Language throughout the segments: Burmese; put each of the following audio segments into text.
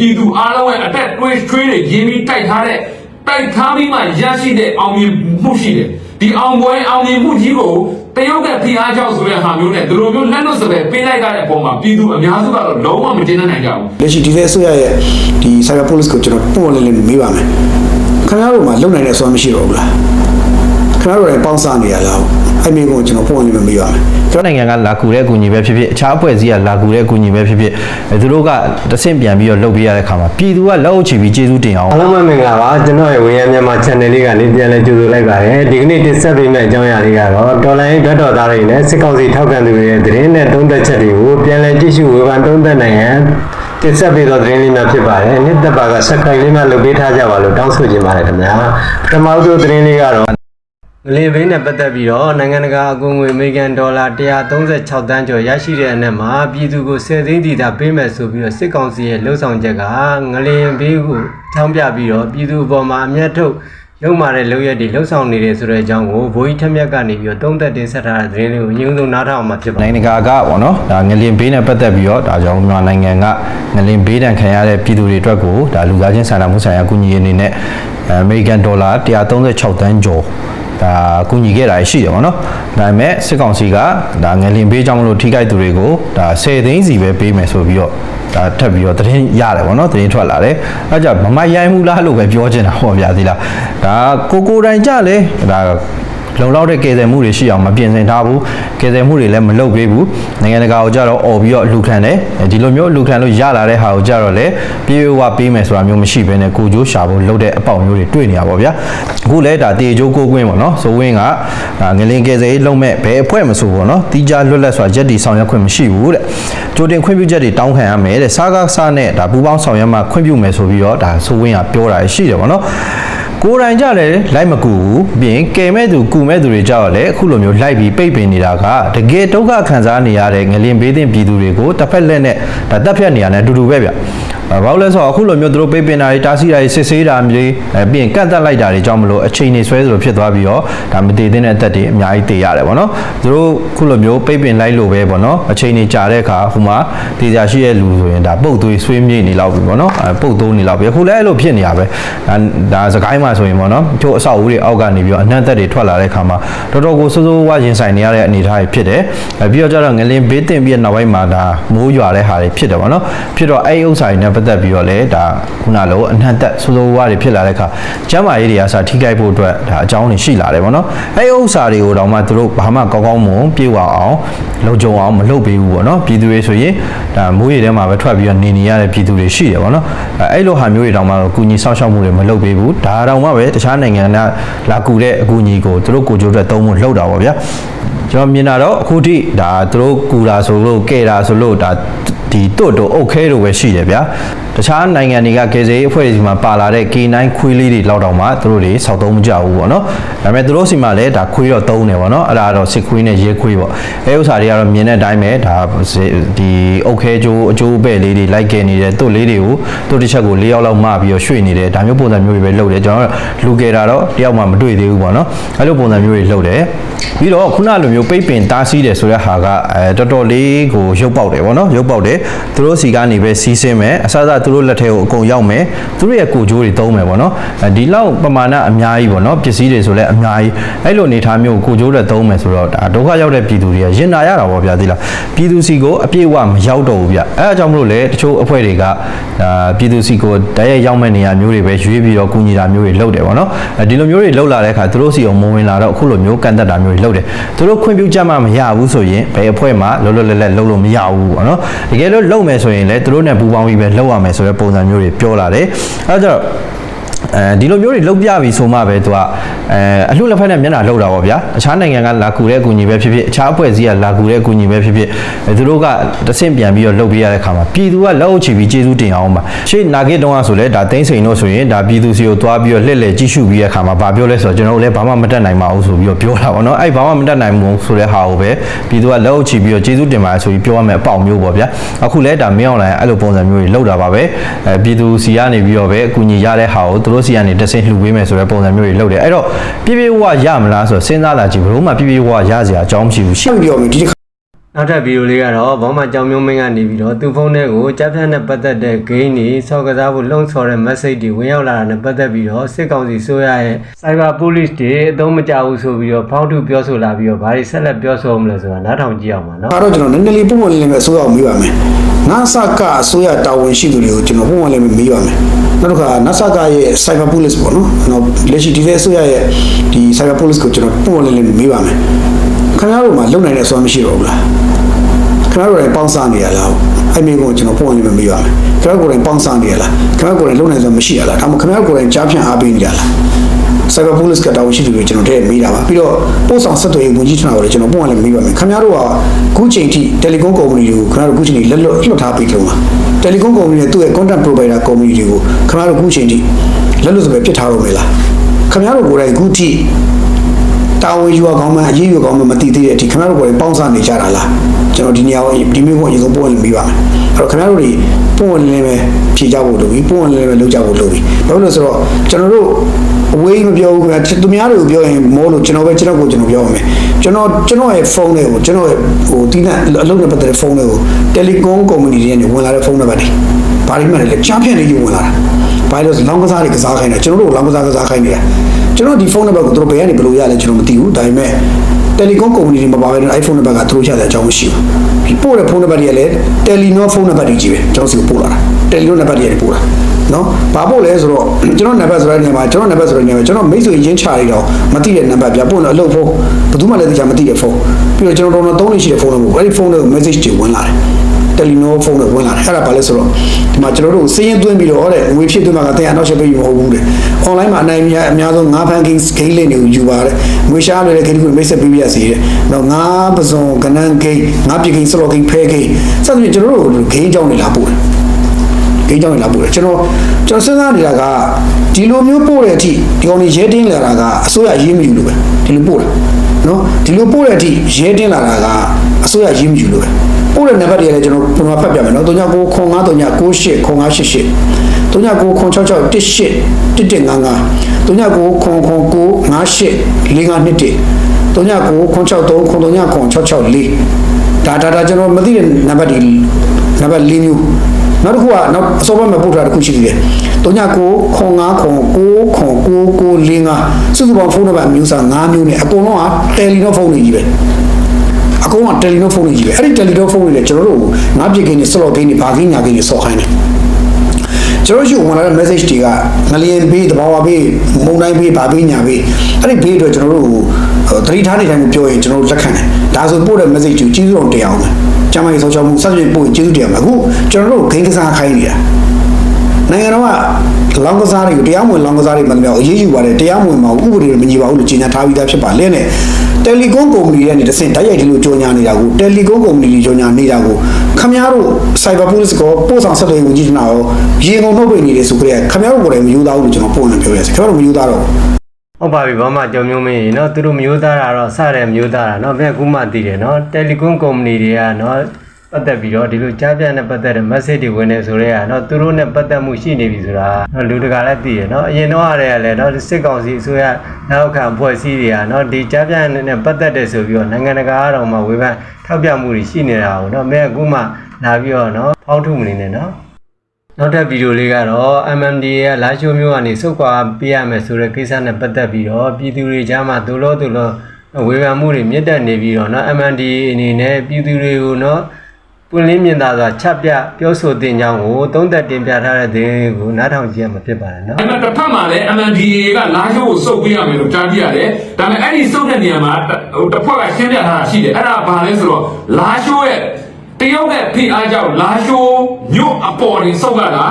ပြည်သူအားလုံးရဲ့အတက်တွေးချွေးတွေရင်းပြီးတိုက်ထားတဲ့တိုက်ထားပြီးမှရရှိတဲ့အောင်မြင်မှုရှိတယ်ဒီအောင်ပွဲအောင်မြင်မှုကြီးကိုတရုတ်ကဖိအားကြောင့်ဆိုတဲ့ဟာမျိုးနဲ့ဒီလိုမျိုးလက်လွတ်စပယ်ပေးလိုက်တဲ့အပေါ်မှာပြည်သူအများစုကတော့လုံးဝမကျေနပ်နိုင်ကြဘူးလက်ရှိဒီဖက်ဆိုရရဲ့ဒီ cyber police ကိုကျွန်တော်ပုံပေါ်လေးလေးမေးပါမယ်ခင်ဗျားတို့မှာလုံနိုင်တဲ့ဆိုတာမရှိတော့ဘူးလား ခင်ဗျားတို့လည်းပေါင်းစားနေရလားအဲ့မိကိုကျွန်တော်ပုံပေါ်လေးမေးပါမယ်ကျွန်တော်နိုင်ငံကလာကူတဲ့အကူအညီပဲဖြစ်ဖြစ်အခြားအဖွဲ့အစည်းကလာကူတဲ့အကူအညီပဲဖြစ်ဖြစ်အဲသူတို့ကတဆင့်ပြန်ပြီးတော့လုပ်ပေးရတဲ့ခါမှာပြည်သူကလက်အုပ်ချပြီးကျေးဇူးတင်အောင်အားလုံးပဲမင်္ဂလာပါကျွန်တော်ရဲ့ဝေယံမြန်မာ channel လေးကနေပြန်လည်ကြိုဆိုလိုက်ပါတယ်ဒီကနေ့တင်ဆက်ပေးမယ့်အကြောင်းအရာလေးကတော့တော်လိုင်းဘက်တော်သားတွေနဲ့စစ်ကောင်စီထောက်ခံသူတွေရဲ့သတင်းနဲ့သုံးသက်ချက်တွေကိုပြန်လည်ကြည့်ရှုဝေဖန်သုံးသပ်နိုင်ရန်တင်ဆက်ပေးသောသတင်းလေးများဖြစ်ပါတယ်နှစ်သက်ပါက subscribe လေးများလုပ်ပေးထားကြပါလို့တောင်းဆိုချင်ပါတယ်ခင်ဗျာပထမဆုံးသတင်းလေးကတော့ ငလင်ဘိန်းနဲ့ပတ်သက်ပြီးတော့နိုင်ငံတကာအကူအငွေအမေရိကန်ဒေါ်လာ136တန်းကျော်ရရှိတဲ့အနက်မှာပြည်သူကို10သိန်းတီတာပေးမယ်ဆိုပြီးတော့စစ်ကောင်စီရဲ့လှုံ့ဆော်ချက်ကငလင်ဘေးကိုထောင်းပြပြီးတော့ပြည်သူအပေါ်မှာအမျက်ထုတ်လုံမာတဲ့လုံရက်တွေလှုံ့ဆော်နေတယ်ဆိုတဲ့အကြောင်းကိုဘိုးကြီးထက်မြက်ကနေပြီးတော့တုံးသက်တင်ဆက်ထားတဲ့သတင်းလေးကိုအရင်ဆုံးနားထောင်အောင်မှာဖြစ်ပါတယ်နိုင်ငံတကာကပေါ့နော်ဒါငလင်ဘေးနဲ့ပတ်သက်ပြီးတော့ဒါကြောင့်မြန်မာနိုင်ငံကငလင်ဘေးတန်ခံရတဲ့ပြည်သူတွေအတွက်ကိုဒါလူသားချင်းစာနာမှုဆိုင်ရာအကူအညီအနေနဲ့အမေရိကန်ဒေါ်လာ136တန်းကျော် ဒါကူညီခဲ့တာရှိတယ်ပေါ့နော်ဒါပေမဲ့စစ်ကောင်စီကဒါငလင်ဘေးကြောင့်မလို့ထိခိုက်သူတွေကိုဒါ10သိန်းစီပဲပေးမယ်ဆိုပြီးတော့ဒါထပ်ပြီးတော့သတင်းရတယ်ပေါ့နော်သတင်းထွက်လာတယ်အဲကြမမရိုင်းမှုလားလို့ပဲပြောချင်တာဟောဗျာသီလားဒါကိုကိုတိုင်ကြလေဒါ လုံလောက်တဲ့ကယ်ဆယ်မှုတွေရှိအောင်မပြင်ဆင်ထားဘူးကယ်ဆယ်မှုတွေလည်းမလုပ်ပေးဘူးနိုင်ငံတကာကိုကြတော့អော်ပြီးတော့လူခံတယ်ဒီလိုမျိုးလူခံလို့ရလာတဲ့ဟာကိုကြတော့လေပြေဝပေးမယ်ဆိုတာမျိုးမရှိဘဲနဲ့ကိုကျိုးရှာဖို့လုပ်တဲ့အပေါက်မျိုးတွေတွေ့နေရပါဗျာအခုလဲဒါတေကျိုးကိုကွင်းပေါ့နော်ဆိုဝင်းကဒါငလင်ကယ်ဆယ်ရေးလုံးမဲ့ဘယ်အဖွဲ့မဆိုပေါ့နော်တီးကြလွတ်လပ်စွာရက်တီဆောင်ရွက်ခွင့်မရှိဘူးတဲ့ကြိုတင်ခွင့်ပြုချက်တွေတောင်းခံရမယ်တဲ့စားကားစားနဲ့ဒါပူပေါင်းဆောင်ရွက်မှခွင့်ပြုမယ်ဆိုပြီးတော့ဒါဆိုဝင်းကပြောတာရှိတယ်ပေါ့နော် ကိုယ်တိုင်ကြလည်းလိုက်မကူဘူးပြီးရင်ကယ်မဲ့သူကူမဲ့သူတွေကြောက်လည်းအခုလိုမျိုးလိုက်ပြီးပိတ်ပင်နေတာကတကယ်ဒုက္ခခံစားနေရတဲ့ငလင်ဘေးသင့်ပြည်သူတွေကိုတစ်ဖက်လက်နဲ့ဒါတက်ဖြတ်နေရတဲ့အတူတူပဲဗျ ဘာလို့လဲဆိုတော့အခုလိုမျိုးသူတို့ပိတ်ပင်တာတွေတားဆီးတာတွေစစ်ဆေးတာမျိုးအဲပြီးရင်ကန့်သက်လိုက်တာတွေကြောင့်မလို့အချိန်နေဆွဲသလိုဖြစ်သွားပြီးတော့ဒါမတည်တဲ့အသက်တွေအများကြီးတည်ရတယ်ဗောနော်သူတို့ခုလိုမျိုးပိတ်ပင်လိုက်လို့ပဲဗောနော်အချိန်နေကြာတဲ့အခါဟိုမှာတည်ကြရှိတဲ့လူဆိုရင်ဒါပုတ်သွေးဆွေးမြေ့နေလောက်ပြီဗောနော်အဲပုတ်သုံးနေလောက်ပြီအခုလည်းအဲ့လိုဖြစ်နေရပဲဒါဒါစကိုင်းမှာဆိုရင်ဗောနော်ချို့အဆောက်အဦတွေအောက်ကနေပြီးတော့အနှံ့သက်တွေထွက်လာတဲ့အခါမှာတော်တော်ကိုစိုးစိုးဝါရင်ဆိုင်နေရတဲ့အနေအထားတွေဖြစ်တယ်အဲပြီးတော့ကျတော့ငလင်ဘေးတင်ပြီးတဲ့နောက်ပိုင်းမှာဒါမိုးရွာတဲ့ဟာတွေဖြစ်တယ်ဗောနော်ဖြစ်တော့အဲ့ဒီဥစ္စာတွေနဲ့ပတ်သက်ပြီးတော့လေဒါခုနလိုအနှံ့သက်စိုးစိုးဝါတွေဖြစ်လာတဲ့အခါကျမ်းမာရေးတွေကစာထိခိုက်ဖို့အတွက်ဒါအကြောင်းတွေရှိလာတယ်ဗောနော်အဲ့ဒီဥစ္စာတွေကိုတော့မှသူတို့ဘာမှကောင်းကောင်းမွန်ပြေဝအောင်လုံခြုံအောင်မလုပ်ပေးဘူးဗောနော်ပြည်သူတွေဆိုရင်ဒါမိုးရေထဲမှာပဲထွက်ပြီးတော့နေနေရတဲ့ပြည်သူတွေရှိတယ်ဗောနော်အဲအဲ့လိုဟာမျိုးတွေတောင်မှတော့ကုညီဆောက်ရှောက်မှုတွေမလုပ်ပေးဘူးဒါတောင်မှပဲတခြားနိုင်ငံကလာကူတဲ့အကူအညီကိုသူတို့ကိုကြိုးအတွက်သုံးဖို့လှုပ်တာဗောဗျာကျွန်တော်မြင်တာတော့အခုထိဒါသူတို့ကူတာဆိုလို့ကဲတာဆိုလို့ဒါ ဒီတွတ်တော့အုတ်ခဲလိုပဲရှိတယ်ဗျာ တခြားနိုင်ငံတွေကကေဇေးအဖွဲ့တွေစီမှာပါလာတဲ့ K9 ခွေးလေးတွေလောက်တောင်မှသူတို့တွေစောက်သုံးမကြဘူးပေါ့နော်ဒါပေမဲ့သူတို့စီမှာလည်းဒါခွေးတော့သုံးတယ်ပေါ့နော်အဲ့ဒါကတော့စစ်ခွေးနဲ့ရဲခွေးပေါ့အဲဥစ္စာတွေကတော့မြင်တဲ့အတိုင်းပဲဒါဒီအုတ်ခဲကျိုးအကျိုးပဲ့လေးတွေလိုက်ကဲနေတယ်တွတ်လေးတွေကိုတွတ်တစ်ချက်ကို၄ယောက်လောက်မှပြီးတော့ရွှေ့နေတယ်ဒါမျိုးပုံစံမျိုးတွေပဲလုပ်တယ်ကျွန်တော်တို့လူကယ်တာတော့တယောက်မှမတွေ့သေးဘူးပေါ့နော်အဲ့လိုပုံစံမျိုးတွေလုပ်တယ်ပြီးတော့ခုနလိုမျိုးပိတ်ပင်တားဆီးတယ်ဆိုတဲ့ဟာကအဲတော်တော်လေးကိုရုပ်ပေါက်တယ်ပေါ့နော်ရုပ်ပေါက်တယ်သူတို့စီကနေပဲစီးဆင်းမယ်အစစသူတို့လက်ထဲကိုအကုန်ရောက်မယ်သူတို့ရဲ့ကိုကြိုးတွေသုံးမယ်ပေါ့နော်အဲဒီလောက်ပမာဏအများကြီးပေါ့နော်ပစ္စည်းတွေဆိုလည်းအများကြီးအဲ့လိုအနေထားမျိုးကိုကြိုးတွေသုံးမယ်ဆိုတော့ဒါဒုက္ခရောက်တဲ့ပြည်သူတွေကရင်နာရတာပေါ့ဗျာဒီလားပြည်သူစီကိုအပြည့်အဝမရောက်တော့ဘူးဗျအဲအကြောင်းမလို့လေတချို့အဖွဲ့တွေကဒါပြည်သူစီကိုတရက်ရောက်မဲ့နေရာမျိုးတွေပဲရွေးပြီးတော့ကူညီတာမျိုးတွေလုပ်တယ်ပေါ့နော်အဲဒီလိုမျိုးတွေလုပ်လာတဲ့အခါသူတို့စီကိုမဝင်လာတော့အခုလိုမျိုးကန်တက်တာမျိုးတွေလုပ်တယ်သူတို့ခွင့်ပြုချက်မှမရဘူးဆိုရင်ဘယ်အဖွဲ့မှလောလောလတ်လတ်လုပ်လို့မရဘူးပေါ့နော်တကယ်လို့လုပ်မယ်ဆိုရင်လည်းသူတို့နဲ့ပူးပေါင်းပြီးပဲလုပ်ရမယ်ဆိုတဲ့ပုံစံမျိုးတွေပြောလာတယ်အဲဒါကြောင့် အဲဒီလိုမျိုးတွေလုတ်ပြပြီဆိုမှပဲသူကအဲအလှလက်ဖက်နဲ့မျက်နှာလောက်တာပေါ့ဗျာအခြားနိုင်ငံကလာကူတဲ့အကူအညီပဲဖြစ်ဖြစ်အခြားအဖွဲ့အစည်းကလာကူတဲ့အကူအညီပဲဖြစ်ဖြစ်အဲသူတို့ကတဆင့်ပြန်ပြီးတော့လုတ်ပြရတဲ့ခါမှာပြည်သူကလက်အုပ်ချပြီးကျေးဇူးတင်အောင်ပါရှေ့နာဂစ်တုန်းကဆိုလဲဒါသိန်းစိန်တို့ဆိုရင်ဒါပြည်သူစီကိုသွားပြီးတော့လှည့်လည်ကြည့်ရှုပြီးတဲ့ခါမှာဗာပြောလဲဆိုတော့ကျွန်တော်တို့လည်းဘာမှမတတ်နိုင်ပါဘူးဆိုပြီးတော့ပြောတာပေါ့နော်အဲ့ဘာမှမတတ်နိုင်ဘူးဆိုတဲ့ဟာကိုပဲပြည်သူကလက်အုပ်ချပြီးတော့ကျေးဇူးတင်ပါတယ်ဆိုပြီးပြောရမယ်အပေါက်မျိုးပေါ့ဗျာအခုလဲဒါမင်းအောင်လိုင်းအဲ့လိုပုံစံမျိုးတွေလောက်တာပါပဲအဲပြည်သူစီကနေပြီးတော့ပဲအကူအညီရတဲ့ဟာကိုသူတို့စီကနေတဆင့်လှူပေးမယ်ဆိုတဲ့ပုံစံမျိုးတွေလောက်တယ်အဲ့တော့ပြပြဝဝရမလားဆိုတော့စဉ်းစားလာကြည့်ဘလို့မှပြပြဝဝရစရာအကြောင်းမရှိဘူးရှရှ Dạ. င်းပြောမယ်ဒီတစ်ခါ နနောက်ထပ်ဗီဒီယိုလေးကတော့ဘောမကြောင်မျိုးမင်းကနေပြီးတော့သူ့ဖုန်းထဲကိုကြားဖြတ်နဲ့ပတ်သက်တဲ့ gain တွေဆော့ကစားဖို့လှုံ့ဆော်တဲ့ message တွေဝင်ရောက်လာတာနဲ့ပတ်သက်ပြီးတော့စစ်ကောင်စီဆိုရရဲ့ cyber police တွေအသုံးမကျဘူးဆိုပြီးတော့ဖောက်ထုပြောဆိုလာပြီးတော့ဘာတွေဆက်လက်ပြောဆိုမလဲဆိုတာနားထောင်ကြည့်အောင်ပါနော်ဒါတော့ကျွန်တော်နည်းနည်းလေးပုံမှန်လေးနဲ့အစိုးရကိုမေးပါမယ်နာဆာကအစိုးရတာဝန်ရှိသူတွေကိုကျွန်တော်ပုံမှန်လေးမေးပါမယ်နောက်တစ်ခါနာဆာကရဲ့ cyber police ပေါ့နော်နော်လက်ရှိဒီတဲ့အစိုးရရဲ့ဒီ cyber police ကိုကျွန်တော်ပုံမှန်လေးလေးမေးပါမယ် ခင်ဗျားတို့မှာလုံနိုင်တဲ့အစွမ်းမရှိတော့ဘူးလားခင်ဗျားတို့လည်းပေါင်းစားနေရလားအဲ့မိကိုကျွန်တော်ပုံမှန်လေးမေးပါမယ်ခင်ဗျားတို့လည်းပေါင်းစားနေရလားခင်ဗျားတို့လည်းလုံနိုင်စွမ်းမရှိရလားဒါမှမဟုတ်ခင်ဗျားတို့လည်းကြားဖြန့်အားပေးနေရလား cyber police ကတာဝန်ရှိသူတွေကျွန်တော်တည်းမေးတာပါပြီးတော့ပို့ဆောင်ဆက်သွယ်ရေးဝန်ကြီးဌာနကိုလည်းကျွန်တော်ပုံမှန်လည်းမေးပါမယ်ခင်ဗျားတို့ကခုချိန်ထိ telecom company တွေကိုခင်ဗျားတို့ခုချိန်ထိလက်လွတ်လွတ်ထားပြီးကြုံလား telecom company နဲ့သူ့ရဲ့ content provider company တွေကိုခင်ဗျားတို့ခုချိန်ထိလက်လွတ်စပယ်ပြစ်ထားလို့မလားခင်ဗျားတို့ကိုယ်တိုင်ခုထိ တာဝန်ယူအောင်မှအရေးယူအောင်မှမသိသေးတဲ့အထိခင်ဗျားတို့ကိုယ်တိုင်ပေါင်းစားနေကြတာလားကျွန်တော်ဒီနေရာကိုဒီမျိုးကိုအရင်ဆုံးပုံဝင်ပြီးပါမယ်အဲ့တော့ခင်ဗျားတို့တွေပုံဝင်လည်းပဲဖြေကြဖို့လုပ်ပြီးပုံဝင်လည်းပဲလုပ်ကြဖို့လုပ်ပြီးဘာလို့လဲဆိုတော့ကျွန်တော်တို့အဝေးမပြောဘူးခင်ဗျာသူများတွေကိုပြောရင်မိုးလို့ကျွန်တော်ပဲကျွန်တော်ကိုကျွန်တော်ပြောပါမယ်ကျွန်တော်ကျွန်တော်ရဲ့ဖုန်းတွေကိုကျွန်တော်ရဲ့ဟိုတီးနှံအလုပ်နဲ့ပတ်သက်တဲ့ဖုန်းတွေကို telecom company တွေကနေဝင်လာတဲ့ဖုန်းနံပါတ်တွေဘာတွေမှလည်းကြားဖြန့်နေယူဝင်လာတာဘာလို့လဲလောင်းကစားတွေကစားခိုင်းတာကျွန်တော်တို့လောင်းကစားကစားခိုင်းနေတာ ကျွန်တော်ဒီဖုန်းနံပါတ်ကိုသူတို့ဘယ်ကနေဘယ်လိုရလဲကျွန်တော်မသိဘူးဒါပေမဲ့ telecom company တွေမပါဘဲနဲ့ iPhone နံပါတ်ကသူတို့ချတဲ့အကြောင်းမရှိဘူးဒီပို့တဲ့ဖုန်းနံပါတ်တွေကလည်း Telenor ဖုန်းနံပါတ်တွေကြီးပဲကျွန်တော်စီကိုပို့လာတာ Telenor နံပါတ်တွေပို့လာနော်ဘာပို့လဲဆိုတော့ကျွန်တော်နံပါတ်ဆိုတဲ့နေရာမှာကျွန်တော်နံပါတ်ဆိုတဲ့နေရာမှာကျွန်တော်မိတ်ဆွေရင်းချရတော့မသိတဲ့နံပါတ်ပြပို့တော့အလုပ်ဖုန်းဘယ်သူမှလည်းသိချာမသိတဲ့ဖုန်းပြီးတော့ကျွန်တော်တော်တော်သုံးနေရှိတဲ့ဖုန်းတွေပို့အဲ့ဒီဖုန်းတွေကို message တွေဝင်လာတယ် Telenor ဖုန်းတွေဝင်လာတယ်အဲ့ဒါဘာလဲဆိုတော့ဒီမှာကျွန်တော်တို့စီးရင်သွင်းပြီးတော့တဲ့ငွေဖြစ်သွင်းမှာကတင်အနောက်ချက်ပေးယူမဟုတ်ဘူးတဲ့ online မှာအနိုင်အများဆုံး9 banking gain လေးတွေကိုယူပါတယ်ငွေရှားလွယ်တဲ့ gain ကိုမိတ်ဆက်ပေးပြရစီတဲ့တော့9ပစုံကနန်း gain 9ပြ gain slot gain fair gain စသဖြင့်ကျွန်တော်တို့ gain ကြောင်းနေလာပို့တယ်ဂိမ်းကြောင်းနေလာပို့တယ်ကျွန်တော်ကျွန်တော်စဉ်းစားနေတာကဒီလိုမျိုးပို့တဲ့အထိဒီကောင်ကြီးရဲတင်းလာတာကအစိုးရရေးမယူလို့ပဲဒီလိုပို့တာနော်ဒီလိုပို့တဲ့အထိရဲတင်းလာတာကအစိုးရရေးမယူလို့ပဲ ပို့တဲ့နံပါတ်တွေကလည်းကျွန်တော်ပုံမှန်ဖတ်ပြမယ်နော်39 09 39 98 0988 39 966 18 1199 39 999 98 4521 39 963 939 664ဒါဒါဒါကျွန်တော်မသိတဲ့နံပါတ်တွေနံပါတ်၄မျိုးနောက်တစ်ခုကနောက်အစောပိုင်းမှာပို့ထားတစ်ခုရှိသေးတယ်39ခွန်9ခွန်9ခွန်9 945စုစုပေါင်းဖုန်းနံပါတ်မျိုးစား5မျိုးနဲ့အကုန်လုံးကတယ်လီနောဖုန်းတွေကြီးပဲ အကုန်လုံးကတယ်လီနောဖုန်းတွေကြီးပဲအဲ့ဒီတယ်လီနောဖုန်းတွေလည်းကျွန်တော်တို့ငါးပြစ်ကိန်းတွေစလော့ကိန်းတွေဘာကိန်းညာကိန်းတွေစော်ခိုင်းတယ်ကျွန်တော်ရှိဝင်လာတဲ့ message တွေကငလျင်ဘေးတဘာဝဘေးမုန်တိုင်းဘေးဗာဘေးညာဘေးအဲ့ဒီဘေးအတွက်ကျွန်တော်တို့သတိထားနေတိုင်းကိုပြောရင်ကျွန်တော်တို့လက်ခံတယ်ဒါဆိုပို့တဲ့ message ကိုကျေးဇူးတော်တရားအောင်မယ်ကျမ်းမာရေးဆောက်ရှောက်မှုစသဖြင့်ပို့ရင်ကျေးဇူးတရားမယ်အခုကျွန်တော်တို့ဂိမ်းကစားခိုင်းနေတာ နိုင်ငံတော်ကလောင်းကစားတွေကိုတရားမဝင်လောင်းကစားတွေမှလည်းအရေးယူပါတယ်တရားမဝင်ပါဘူးဥပဒေတွေမညီပါဘူးလို့ကြေညာထားပြီးသားဖြစ်ပါလေနဲ့တယ်လီကွန်ကုမ္ပဏီတွေကနေတဆင့်တိုက်ရိုက်ဒီလိုကြော်ညာနေတာကိုတယ်လီကွန်ကုမ္ပဏီတွေကြော်ညာနေတာကိုခမရတို့ Cyber Police ကိုပို့ဆောင်ဆက်သွယ်ရေးဝန်ကြီးဌာနရောရေကုန်ထုတ်ပေးနေတယ်ဆိုကြတဲ့ခမရတို့ကိုယ်တိုင်မယူသားဘူးလို့ကျွန်တော်ပုံနဲ့ပြောရစီခမရတို့မယူသားတော့ဟုတ်ပါပြီဘာမှကြောင်မျိုးမင်းရေနော်သူတို့မျိုးသားတာတော့စတယ်မျိုးသားတာနော်ဘယ်ကူမှသိတယ်နော်တယ်လီကွန်ကုမ္ပဏီတွေကနော် ပတ်သက်ပြီးတော့ဒီလိုကြားပြန့်နဲ့ပတ်သက်တဲ့ message တွေဝင်နေဆိုတော့နော်သူတို့နဲ့ပတ်သက်မှုရှိနေပြီဆိုတာနော်လူတကာလည်းသိရနော်အရင်တော့အရလည်းနော်စစ်ကောင်စီအစိုးရနောက်ခံဖွဲ့စည်းတွေကနော်ဒီကြားပြန့်နဲ့ပတ်သက်တဲ့ဆိုပြီးတော့နိုင်ငံတကာကတော့မှဝေဖန်ထောက်ပြမှုတွေရှိနေတာကိုနော်မဲကူမှလာပြီးတော့နော်ဖောက်ထုမနေနဲ့နော် နောက်ထပ်ဗီဒီယိုလေးကတော့ MMD ရဲ့လာရှိုးမျိုးကနေစုတ်ကွာပေးရမယ်ဆိုတဲ့ကိစ္စနဲ့ပတ်သက်ပြီးတော့ပြည်သူတွေကြားမှာဒုလို့ဒုလို့ဝေဖန်မှုတွေမြင့်တက်နေပြီးတော့เนาะ MMD အနေနဲ့ပြည်သူတွေကိုเนาะ ပွင့်လင်းမြင်သာစွာချပြပြောဆိုတင်ကြောင်းကိုသုံးသက်တင်ပြထားတဲ့သတင်းကိုနားထောင်ကြည့်ရမှာဖြစ်ပါတယ်နော်။အဲ့တော့တစ်ဖက်မှာလည်း MNDAA ကလာရုပ်ကိုစုပ်ပေးရမယ်လို့ကြားကြရတယ်။ဒါပေမဲ့အဲ့ဒီစုပ်တဲ့နေရာမှာဟိုတစ်ဖက်ကရှင်းပြထားတာရှိတယ်။အဲ့ဒါဘာလဲဆိုတော့လာရုပ်ရဲ့တရုတ်နဲ့ဖိအားကြောင့်လာရှိုးညွတ်အပေါ်တင်ဆုတ်ရတာ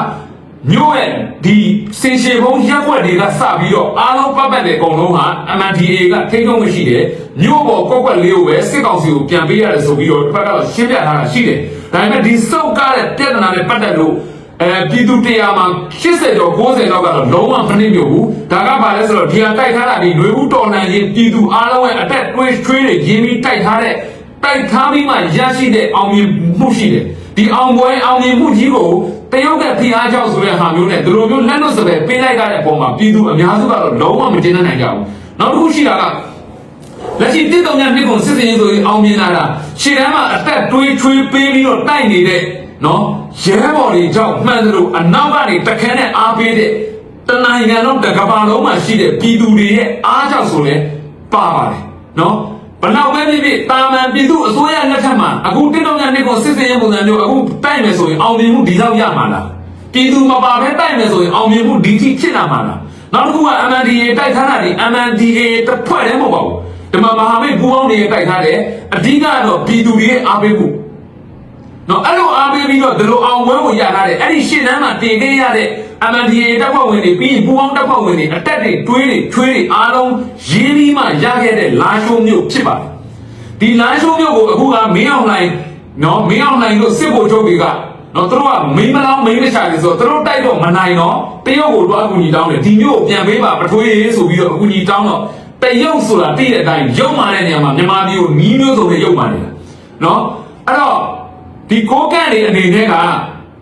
မြို့ရဲ့ဒီစင်ရှေဘုံရက်ွက်တွေကစပြီးတော့အားလုံးပတ်ပတ်တဲ့အကုန်လုံးဟာ MNDAA ကထိထုံးမရှိတယ်။မြို့ပေါ်ကွက်ကွက်လေးကိုပဲစစ်ကောင်စီကိုပြန်ပေးရတယ်ဆိုပြီးတော့တစ်ဖက်ကတော့ရှင်းပြထားတာရှိတယ်။ဒါပေမဲ့ဒီစုပ်ကားတဲ့ပြဿနာနဲ့ပတ်သက်လို့အဲပြည်သူတရားမှာ80ကျော်90လောက်ကတော့လုံးဝမနှိမ့်မြုပ်ဘူးဒါကဘာလဲဆိုတော့ဒီဟာတိုက်ထားတာဒီຫນွေဦးတော်လှန်ရေးပြည်သူအားလုံးရဲ့အသက်တွေးချွေးတွေရင်းပြီးတိုက်ထားတဲ့တိုက်ထားပြီးမှရရှိတဲ့အောင်မြင်မှုရှိတယ်ဒီအောင်ပွဲအောင်မြင်မှုကြီးကို တရုတ်ကဖိအားကြောင့်ဆိုတဲ့ဟာမျိုးနဲ့ဒီလိုမျိုးလက်လွတ်စပယ်ပေးလိုက်တဲ့အပေါ်မှာပြည်သူအများစုကတော့လုံးဝမကျေနပ်နိုင်ကြဘူးနောက်တစ်ခုရှိတာကလက်ရှိတစ်တုံညာနှစ်ကုန်စစ်စင်ရေးဆိုရင်အောင်မြင်လာတာရှေ့တန်းမှာအသက်တွေးချွေးပေးပြီးတော့တိုက်နေတဲ့နော်ရဲဘော်တွေကြောင့်မှန်သလိုအနောက်ကနေတခန်းနဲ့အားပေးတဲ့တနိုင်ငံလုံးတစ်ကမ္ဘာလုံးမှာရှိတဲ့ပြည်သူတွေရဲ့အားကြောင့်ဆိုလဲပါပါတယ်နော် ဘလောက်ပဲဖြစ်ဖြစ်တာမန်ပြည်သူအစိုးရလက်ထက်မှာအခုတစ်တုံညာနှစ်ကုန်စစ်စင်ရေးပုံစံမျိုးအခုတိုက်မယ်ဆိုရင်အောင်မြင်မှုဒီလောက်ရမှာလားပြည်သူမပါဘဲတိုက်မယ်ဆိုရင်အောင်မြင်မှုဒီထိဖြစ်လာမှာလားနောက်တစ်ခုက MNDA တိုက်ထားတာဒီ MNDA တစ်ဖွဲ့တည်းမဟုတ်ပါဘူးဒီမှာမဟာမိတ်ပူးပေါင်းတွေတိုက်ထားတယ်အဓိကတော့ပြည်သူတွေရဲ့အားပေးမှုနော်အဲ့လိုအားပေးပြီးတော့ဒီလိုအောင်ပွဲကိုရထားတယ်အဲ့ဒီရှင်းတန်းမှာတင်ခဲ့ရတဲ့ MNDA တပ်ဖွဲ့ဝင်တွေပြီးရင်ပူးပေါင်းတပ်ဖွဲ့ဝင်တွေအတက်တွေတွေးတွေထွေးတွေအားလုံးရင်းပြီးမှရခဲ့တဲ့လာရှိုးမျိုးဖြစ်ပါတယ်ဒီလာရှိုးမျိုးကိုအခုကမင်းအောင်လိုင်းနော်မင်းအောင်လိုင်းတို့စစ်ဗိုလ်ချုပ်တွေကနော်သူတို့ကမိန်းမလောင်းမိန်းမချာတွေဆိုတော့သူတို့တိုက်တော့မနိုင်တော့တရုတ်ကိုတွားကူညီတောင်းတယ်ဒီမျိုးကိုပြန်ပေးပါပထွေးရေးဆိုပြီးတော့အကူညီတောင်းတော့တရုတ်ဆိုတာသိတဲ့အတိုင်းရုပ်မာတဲ့နေရာမှာမြန်မာပြည်ကိုနီးမျိုးစုံနဲ့ရုပ်မာနေတာနော်အဲ့တော့ဒီကိုကန့်တွေအနေနဲ့က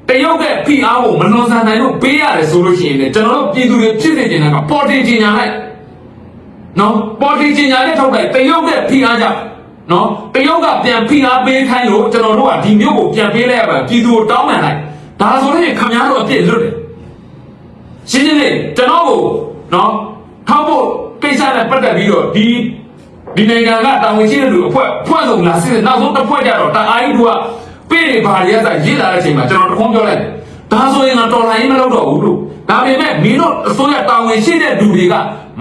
တရုတ်ကဖိအားကိုမလွန်ဆန်နိုင်လို့ပေးရတယ်ဆိုလို့ရှိရင်လည်းကျွန်တော်တို့ပြည်သူတွေဖြစ်နေကြတာကပေါ်တင်ချင်ညာလိုက်နော်ပေါ်တင်ချင်ညာနဲ့ထောက်လိုက်တရုတ်ကဖိအားကြောင့်နော်တရုတ်ကပြန်ဖိအားပေးခိုင်းလို့ကျွန်တော်တို့ကဒီမျိုးကိုပြန်ပေးလိုက်ရပါပြည်သူကိုတောင်းပန်လိုက်ဒါဆိုရင်ခမများတို့အပြစ်လွတ်တယ်ရှင်းရှင်းလေးကျွန်တော်ကိုနော်ထောက်ဖို့ကိစ္စနဲ့ပတ်သက်ပြီးတော့ဒီဒီနိုင်ငံကတာဝန်ရှိတဲ့လူအဖွဲ့ဖွဲ့ဆုံးလာစစ်နောက်ဆုံးတစ်ဖွဲ့ကြတော့တအားကြီးတို့က ပေးနေပါရရစာရေးလာတဲ့အချိန်မှာကျွန်တော်တခုံးပြောလိုက်ဒါဆိုရင်တော့တော်လိုင်းမလုပ်တော့ဘူးလို့ဒါပေမဲ့မင်းတို့အစိုးရတာဝန်ရှိတဲ့လူတွေက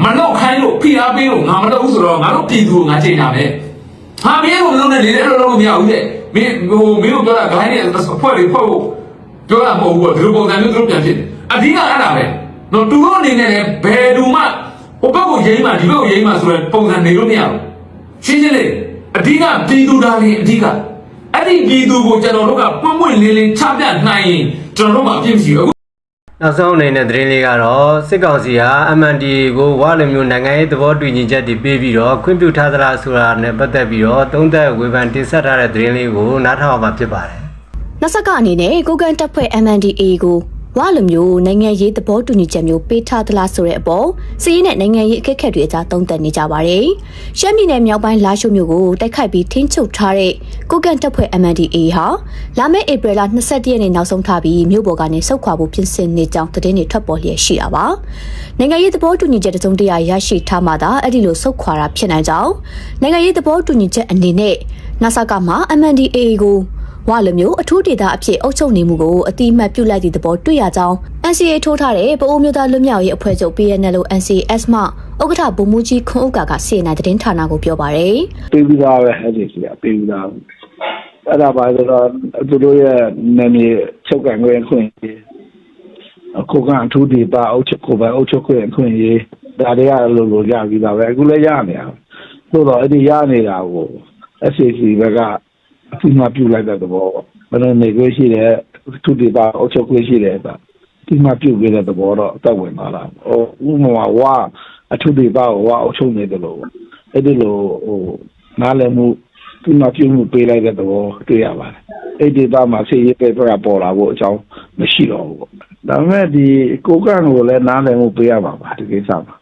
မလုပ်ခိုင်းလို့ဖိအားပေးလို့ငါမလုပ်ဘူးဆိုတော့ငါတို့ပြည်သူကိုငါချိန်တာပဲဟာမင်းတို့လုံးနဲ့လေအဲ့လိုလုပ်လို့မရဘူးတဲ့မင်းဟိုမင်းတို့ပြောတာဂိုင်းနဲ့အဖွဲ့တွေဖွဲ့ဖို့ပြောတာမဟုတ်ဘူးဒီလိုပုံစံမျိုးသူတို့ပြန်ဖြစ်တယ်အဓိကအဲ့ဒါပဲနော်သူတို့အနေနဲ့လည်းဘယ်သူမှဟိုဘက်ကိုရိမ့်မှဒီဘက်ကိုရိမ့်မှဆိုတဲ့ပုံစံနေလို့မရဘူးရှင်းရှင်းလေးအဓိကပြည်သူသားလေးအဓိက အဲ့ဒီပြည်သူကိုကျွန်တော်တို့ကပွင့်ပွင့်လင်းလင်းချပြနိုင်ရင်ကျွန်တော်တို့မှအပြည့်မရှိဘူးအခုနောက်ဆုံးအနေနဲ့သတင်းလေးကတော့စစ်ကောင်စီဟာ MNDA ကိုဝါလိုမျိုးနိုင်ငံရေးသဘောတူညီချက်တွေပေးပြီးတော့ခွင့်ပြုထားသလားဆိုတာနဲ့ပတ်သက်ပြီးတော့သုံးသက်ဝေဖန်တင်ဆက်ထားတဲ့သတင်းလေးကိုနားထောင်အောင်ဖြစ်ပါတယ်နဆကအနေနဲ့ကိုကန်တပ်ဖွဲ့ MNDA ကို ဝါလိုမျိုးနိုင်ငံရေးသဘောတူညီချက်မျိုးပေးထားသလားဆိုတဲ့အပေါ်စီးရီးနဲ့နိုင်ငံရေးအခက်အခဲတွေအကြားသုံးသပ်နေကြပါတယ်။ရှမ်းပြည်နယ်မြောက်ပိုင်းလာရှိုးမျိုးကိုတိုက်ခိုက်ပြီးထိန်းချုပ်ထားတဲ့ကိုကန်တပ်ဖွဲ့ MNDA ဟာလာမယ့်ဧပြီလ22ရက်နေ့နောက်ဆုံးထားပြီးမြို့ပေါ်ကနေဆုတ်ခွာဖို့ပြင်ဆင်နေကြောင်းသတင်းတွေထွက်ပေါ်လျက်ရှိတာပါ။နိုင်ငံရေးသဘောတူညီချက်တစုံတရာရရှိထားမှသာအဲ့ဒီလိုဆုတ်ခွာတာဖြစ်နိုင်ကြောင်းနိုင်ငံရေးသဘောတူညီချက်အနေနဲ့နဆကမှာ MNDA ကို ဝါလိုမျိုးအထူးဒေတာအဖြစ်အုပ်ချုပ်နေမှုကိုအတိအမှတ်ပြုလိုက်သည့်သဘောတွေ့ရကြောင်း NCA ထိုးထားတဲ့ပအိုးမျိုးသားလွတ်မြောက်ရေးအဖွဲ့ချုပ် PNL လို့ NCS မှဥက္ကဋ္ဌဗိုလ်မှူးကြီးခွန်ဥက္ကာကစီရင်တဲ့သတင်းဌာနကိုပြောပါရယ်ပေးပြီးသားပဲအဲ့ဒီစီကပေးပြီးသားအဲ့ဒါပါဆိုတော့သူတို့ရဲ့နာမည်ချုပ်ကန်ခွင့်ခွင့်အခုကအထူးဒေတာအုပ်ချုပ်ကိုပဲအုပ်ချုပ်ခွင့်ခွင့်ရေးဒါတွေကလိုလိုရပြီးသားပဲအခုလည်းရနေတာသို့တော့အဲ့ဒီရနေတာကို SCC ဘက်က အပြီးမှပြုလိုက်တဲ့သဘောပေါ့ဘယ်လိုနေခွင့်ရှိတယ်အထူးဒေတာအုပ်ချုပ်ခွင့်ရှိတယ်ဒါဒီမှာပြုတ်ခဲ့တဲ့သဘောတော့အသက်ဝင်သွားတာဟိုဥပမာဝါအထူးဒေတာကိုဝါအုပ်ချုပ်နေတယ်လို့အဲ့ဒီလိုဟိုနားလည်မှုဒီမှာပြုမှုပေးလိုက်တဲ့သဘောတွေ့ရပါတယ်အဲ့ဒီဒေတာမှာဆေးရေးပဲပြပေါ်လာဖို့အကြောင်းမရှိတော့ဘူးပေါ့ဒါပေမဲ့ဒီကိုကန့်ကိုလည်းနားလည်မှုပေးရပါပါဒီကိစ္စမှာ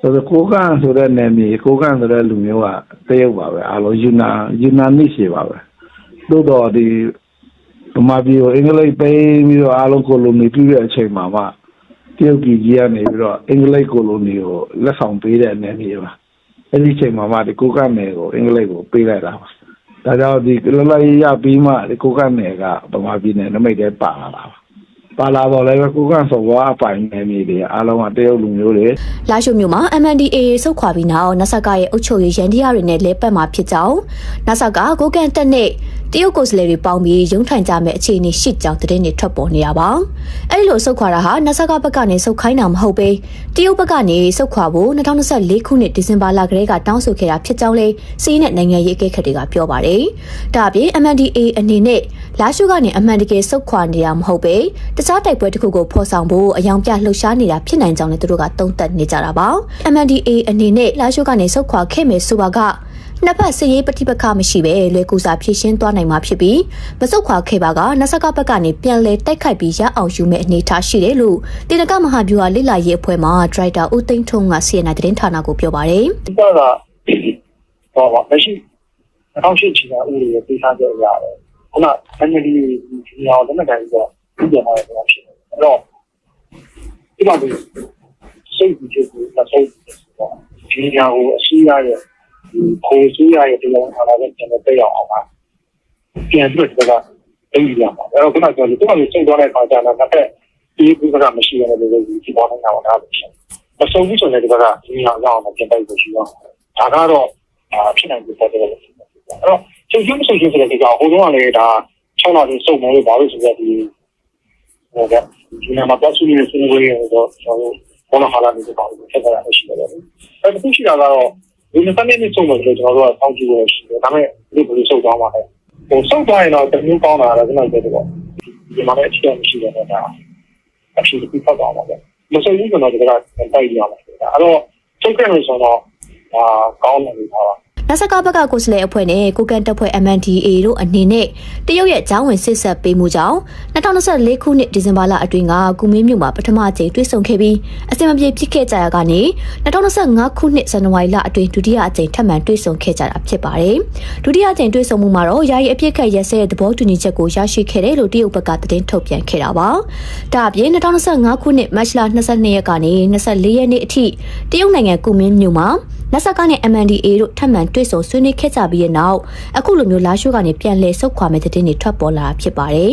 ဆိုတော့ကိုကန့်ဆိုတဲ့နယ်မြေကိုကန့်ဆိုတဲ့လူမျိုးကတရုတ်ပါပဲအားလုံးယူနာယူနာနစ်ရှိပါပဲ သို့တော့ဒီဗမာပြည်ကိုအင်္ဂလိပ်ပိန်းပြီးတော့အားလုံးကိုလိုနီပြုတဲ့အချိန်မှာမှတရုတ်ပြည်ကြီးကနေပြီးတော့အင်္ဂလိပ်ကိုလိုနီကိုလက်ဆောင်ပေးတဲ့နယ်မြေပါအဲ့ဒီအချိန်မှာမှဒီကိုကန့်နယ်ကိုအင်္ဂလိပ်ကိုပေးလိုက်တာပါဒါကြောင့်ဒီလလရေးရပြီးမှဒီကိုကန့်နယ်ကဗမာပြည်နယ်နမိတ်ထဲပါလာတာပါပါလာတော့လည်းကိုကန့်စော်ဘွားအပိုင်နယ်မြေတွေအားလုံးကတရုတ်လူမျိုးတွေလာရှိုမျိုးမှာ MNDA ဆုတ်ခွာပြီးနောက်နဆကရဲ့အုပ်ချုပ်ရေးရန်တရားတွေနဲ့လဲပတ်မှာဖြစ်ကြောင်းနဆကကိုကန်တက်နဲ့ တရုတ်ကိုယ်စားလှယ်တွေပေါင်းပြီးရုံးထိုင်ကြမဲ့အခြေအနေရှိကြောင်းသတင်းတွေထွက်ပေါ်နေတာပါအဲ့ဒီလိုဆုတ်ခွာတာဟာနဆကဘက်ကနေဆုတ်ခိုင်းတာမဟုတ်ပဲတရုတ်ဘက်ကနေဆုတ်ခွာဖို့2024ခုနှစ်ဒီဇင်ဘာလကတည်းကတောင်းဆိုခဲ့တာဖြစ်ကြောင်းလဲစီးနဲ့နိုင်ငံရေးအကဲခတ်တွေကပြောပါတယ်ဒါအပြင် MNDA အနေနဲ့လာရှိုကနေအမှန်တကယ်ဆုတ်ခွာနေတာမဟုတ်ပဲတခြားတိုက်ပွဲတစ်ခုကိုဖော်ဆောင်ဖို့အယောင်ပြလှုပ်ရှားနေတာဖြစ်နိုင်ကြောင်းလည်းသူတို့ကသုံးသပ်နေကြတာပါ MNDA အနေနဲ့လာရှိုကနေဆုတ်ခွာခဲ့မယ်ဆိုပါက နှစ်ဖက်စစ်ရေးပဋိပက္ခမရှိပဲလွယ်ကူစွာဖြည့်ရှင်းသွားနိုင်မှာဖြစ်ပြီးမဆုတ်ခွာခဲ့ပါကနဆကဘက်ကနေပြန်လဲတိုက်ခိုက်ပြီးရအောင်ယူမဲ့အနေအထားရှိတယ်လို့တေနကမဟာဗျူဟာလိလာရေးအဖွဲ့မှဒရိုက်တာဦးသိန်းထွန်းကစီရင်တဲ့သတင်းဌာနကိုပြောပါတယ်အဓိကကတော့ပါမရှိ2008ချီတာဥပဒေရဲ့ပေးထားချက်အရာပဲခုန family ဒီနေရာကိုလက်မှတ်တိုင်းဆိုတော့ဒီပြန်လာတယ်ဆိုတာဖြစ်တယ်အဲ့တော့ဒီမှာဒီစိတ်ကြည့်ကိုလက်ဆုံးတော့ဒီနေရာကိုအရှိရရဲ့ဒီ ခိုးစီးရရဲ့တရားဌာနကပြန်တဲ့ရောက်အောင်ပါပြန်ပြီးတော့ဒီကတိတ်ရမှာအဲ့တော့ခုနကပြောလို့ဒီမှာစိတ်သွားတဲ့ခါကျတော့တစ်ဖက်ဒီကုကမရှိရတဲ့လူတွေဒီပေါ်နေတာတော့ဒါပဲရှိတယ်မဆုံးဘူးဆိုရင်ဒီကဒီနေရာရောက်အောင်ပြန်တိုက်လို့ရှိတော့ဒါကတော့ဖြစ်နိုင်တဲ့ပုံစံတွေဖြစ်တယ်အဲ့တော့ချုပ်ချင်းမချုပ်ချင်းဆိုတဲ့ဒီကဟိုတုန်းကလည်းဒါ6လချင်းစုံမယ်လို့ဘာလို့ဆိုတော့ဒီဟိုကဒီနေရာမှာပတ်စုနေတဲ့ဆွေးနွေးရေးတော့ကျွန်တော်ဘောနဟာလာနေတဲ့ပေါ့ဖြစ်တာရှိတယ်လေအဲ့ဒါရှိတာကတော့ ဒီနေ့ကနေနေစုံမယ်လို့ကျွန်တော်တို့ကစောင့်ကြည့်ရရှိတယ်ဒါပေမဲ့ဒီဘယ်လိုစုံသွားမှာလဲဟိုစုံသွားရင်တော့တမျိုးကောင်းတာလည်းကျွန်တော်ပြောတယ်ပေါ့ဒီမှာလည်းအချက်မရှိတယ်တော့ဒါအဖြစ်ပြီးဖောက်သွားမှာပဲမစုံဘူးဆိုတော့ဒီကတိုက်ရမှာအဲ့တော့ချုပ်ခဲ့လို့ဆိုတော့ဒါကောင်းတယ်လို့ပြောတာ နစကဘက်ကကိုယ်စားလှယ်အဖွဲ့နဲ့ကိုကန်တပ်ဖွဲ့ MNDAA တို့အနေနဲ့တရုတ်ရဲ့ဂျောင်းဝင်စစ်ဆက်ပေးမှုကြောင့်2024ခုနှစ်ဒီဇင်ဘာလအတွင်းကကုမင်းမြို့မှာပထမကြိမ်တွေ့ဆုံခဲ့ပြီးအစင်မပြေဖြစ်ခဲ့ကြရကနေ2025ခုနှစ်ဇန်နဝါရီလအတွင်းဒုတိယအကြိမ်ထပ်မံတွေ့ဆုံခဲ့ကြတာဖြစ်ပါတယ်။ဒုတိယအကြိမ်တွေ့ဆုံမှုမှာတော့ယာယီအပြစ်ခတ်ရက်စဲတဲ့သဘောတူညီချက်ကိုရရှိခဲ့တယ်လို့တရုတ်ဘက်ကသတင်းထုတ်ပြန်ခဲ့တာပါ။ဒါအပြင်2025ခုနှစ်မတ်လ22ရက်ကနေ24ရက်နေ့အထိတရုတ်နိုင်ငံကုမင်းမြို့မှာ နစကနဲ့ MNDA တို့ထပ်မံတွေ့ဆုံဆွေးနွေးခဲ့ကြပြီးတဲ့နောက်အခုလိုမျိုးလာရှိုးကနေပြန်လည်ဆုတ်ခွာမဲ့တဲ့တင်တွေထွက်ပေါ်လာတာဖြစ်ပါတယ်